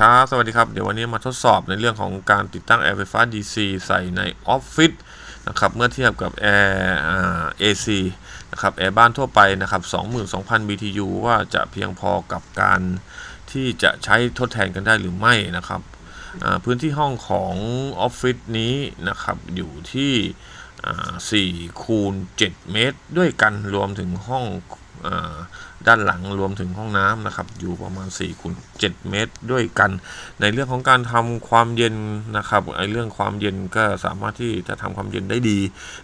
ครับ สวัสดีครับ เดี๋ยววันนี้มาทดสอบในเรื่องของการติดตั้งแอร์ไฟฟ้า DC ใส่ในออฟฟิศนะครับ เมื่อเทียบกับแอร์เอ่า AC นะครับ แอร์บ้านทั่วไปนะครับ 22,000 BTU ว่าจะเพียงพอกับการที่จะใช้ทดแทนกันได้หรือไม่นะครับ พื้นที่ห้องของออฟฟิศนี้นะครับ อยู่ที่อ่า4คูณ7เมตร ด้วยกันรวมถึงห้อง ด้านหลังรวมถึงห้องน้ำนะครับ อยู่ประมาณ4คูณ7เมตรด้วยกัน ในเรื่องของการทำความเย็นนะครับไอเรื่องความเย็นก็สามารถที่จะทำความเย็นได้ดี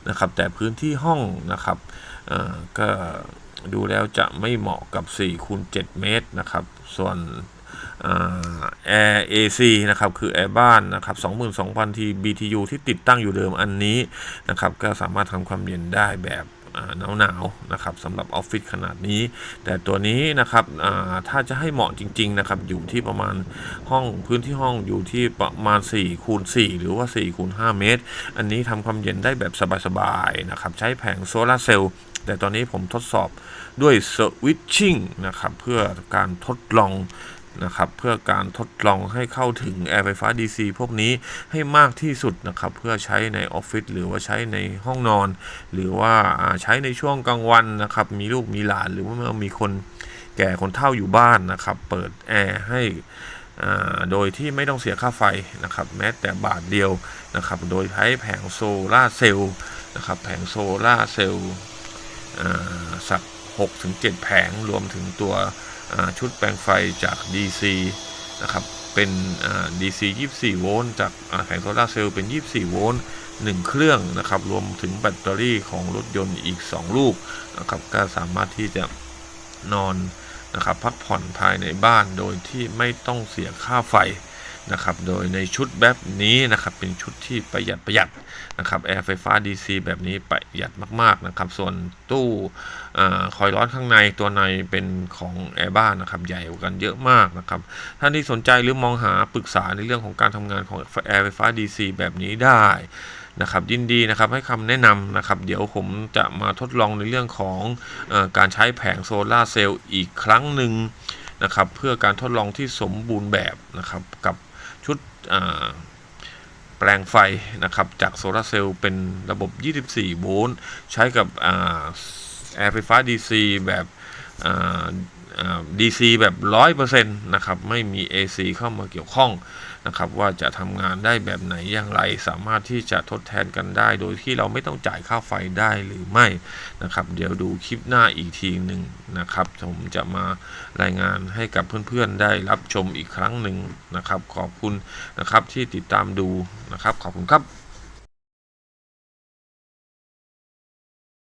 นะครับ แต่พื้นที่ห้องนะครับก็ดูแล้วจะไม่เหมาะกับ4คูณ7เมตรนะครับ ส่วนแอร์ AC นะครับ คือแอร์บ้านนะครับ22,000 ที BTU ที่ติดตั้งอยู่เดิมอันนี้นะครับ ก็สามารถทำความเย็นได้แบบ หนาวหนาวๆนะครับสำหรับออฟฟิศขนาดนี้ แต่ตัวนี้นะครับถ้าจะให้เหมาะจริง ๆ นะครับ อยู่ที่ประมาณห้องพื้นที่ห้องอยู่ที่ประมาณ4คูณ4หรือว่า4คูณ5เมตร อันนี้ทำความเย็นได้แบบสบายๆนะครับ ใช้แผงโซลาร์เซลล์แต่ตอนนี้ผมทดสอบด้วยสวิตชิ่งนะครับ เพื่อการทดลอง นะครับเพื่อการทดลองให้เข้าถึงแอร์ไฟฟ้า DC พวกนี้ให้มากที่สุดนะครับเพื่อใช้ในออฟฟิศหรือว่าใช้ในห้องนอน หรือว่าใช้ในช่วงกลางวันนะครับมีลูกมีหลานหรือว่ามีคนแก่คนเฒ่าอยู่บ้านนะครับเปิดแอร์ให้โดยที่ไม่ต้องเสียค่าไฟนะครับแม้แต่บาทเดียวนะครับโดยใช้แผงโซลาเซลล์นะครับแผงโซลาเซลล์สัก 6-7 แผงรวมถึงตัวชุดแปลงไฟจาก DC นะครับ เป็นอ่า DC 24 โวลต์จากแผงโซลาร์เซลล์เป็น 24 โวลต์1เครื่องนะครับ รวมถึงแบตเตอรี่ของรถยนต์อีก 2 ลูกนะครับ ก็สามารถที่จะนอนนะครับ พักผ่อนภายในบ้านโดยที่ไม่ต้องเสียค่าไฟ นะครับโดยในชุดแบบนี้นะครับเป็นชุดที่ประหยัดประหยัดนะครับแอร์ไฟฟ้า DC แบบนี้ประหยัดมากๆนะครับส่วนตู้อคอยร้อนข้างในตัวในเป็นของแอร์บ้านนะครับใหญ่กว่ากันเยอะมากนะครับท่านที่สนใจหรือมองหาปรึกษาในเรื่องของการทำงานของแอร์ไฟฟ้า DC แบบนี้ได้นะครับยินดีนะครับให้คำแนะนำนะครับเดี๋ยวผมจะมาทดลองในเรื่องของอการใช้แผงโซลาร์เซลล์อีกครั้งหนึ่งนะครับเพื่อการทดลองที่สมบูรณ์แบบนะครับกับ ชุดแปลงไฟนะครับจากโซลาร์เซลล์เป็นระบบ 24 โวลต์ ใช้กับแอร์ไฟฟ้า DC แบบ DC แบบ 100%นะครับ ไม่มี AC เข้ามาเกี่ยวข้องนะครับ ว่าจะทำงานได้แบบไหนอย่างไร สามารถที่จะทดแทนกันได้ โดยที่เราไม่ต้องจ่ายค่าไฟได้หรือไม่นะครับ เดี๋ยวดูคลิปหน้าอีกทีหนึ่งนะครับ ผมจะมารายงานให้กับเพื่อนๆได้รับชมอีกครั้งหนึ่งนะครับ ขอบคุณนะครับที่ติดตามดูนะครับ ขอบคุณครับ